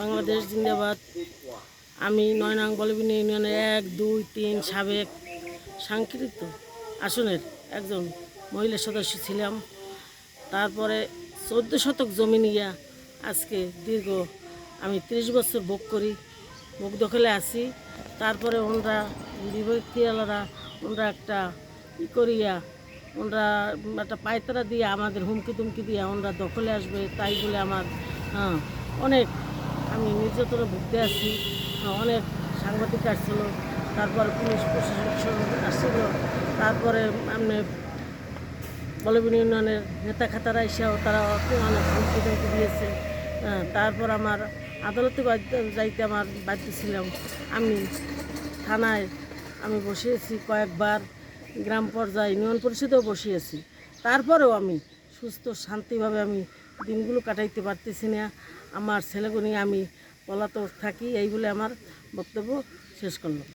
বাংলাদেশ জিন্দাবাদ। আমি নয় নং বলবিন ইউনিয়নের এক দুই তিন সাবেক সাংকৃত আসনের একজন মহিলা সদস্য ছিলাম। তারপরে চোদ্দ শতক জমি নিয়ে আজকে দীর্ঘ আমি ত্রিশ বছর ভোগ করি ভোগ দখলে আছি। তারপরে ওনরা বিভক্তিওয়ালারা ওনরা একটা ই করিয়া ওনরা একটা পায়তারা দিয়ে আমাদের হুমকি তুমকি দিয়ে ওনরা দখলে আসবে তাই বলে আমার হ্যাঁ, অনেক আমি নির্যাতনে ভুগতে আছি। হ্যাঁ, অনেক সাংবাদিক আসছিল তারপরে পুলিশ প্রশাসন আসছিল তারপরে আপনি বলবিন ইউনিয়নের নেতা খাতারা এসেও তারা অনেক হুমকি টুমকি দিয়েছে। হ্যাঁ, তারপর আমার আদালতে যাইতে আমার বাধ্য ছিলাম। আমি থানায় আমি বসিয়েছি কয়েকবার গ্রাম পর্যায়ে ইউনিয়ন পরিষদেও বসিয়েছি। তারপরেও আমি সুস্থ শান্তিভাবে আমি দিনগুলো কাটাইতে পারতেছি না। আমার ছেলেগুলো নিয়ে আমি পলাতক থাকি, এই বলে আমার বক্তব্য শেষ করলাম।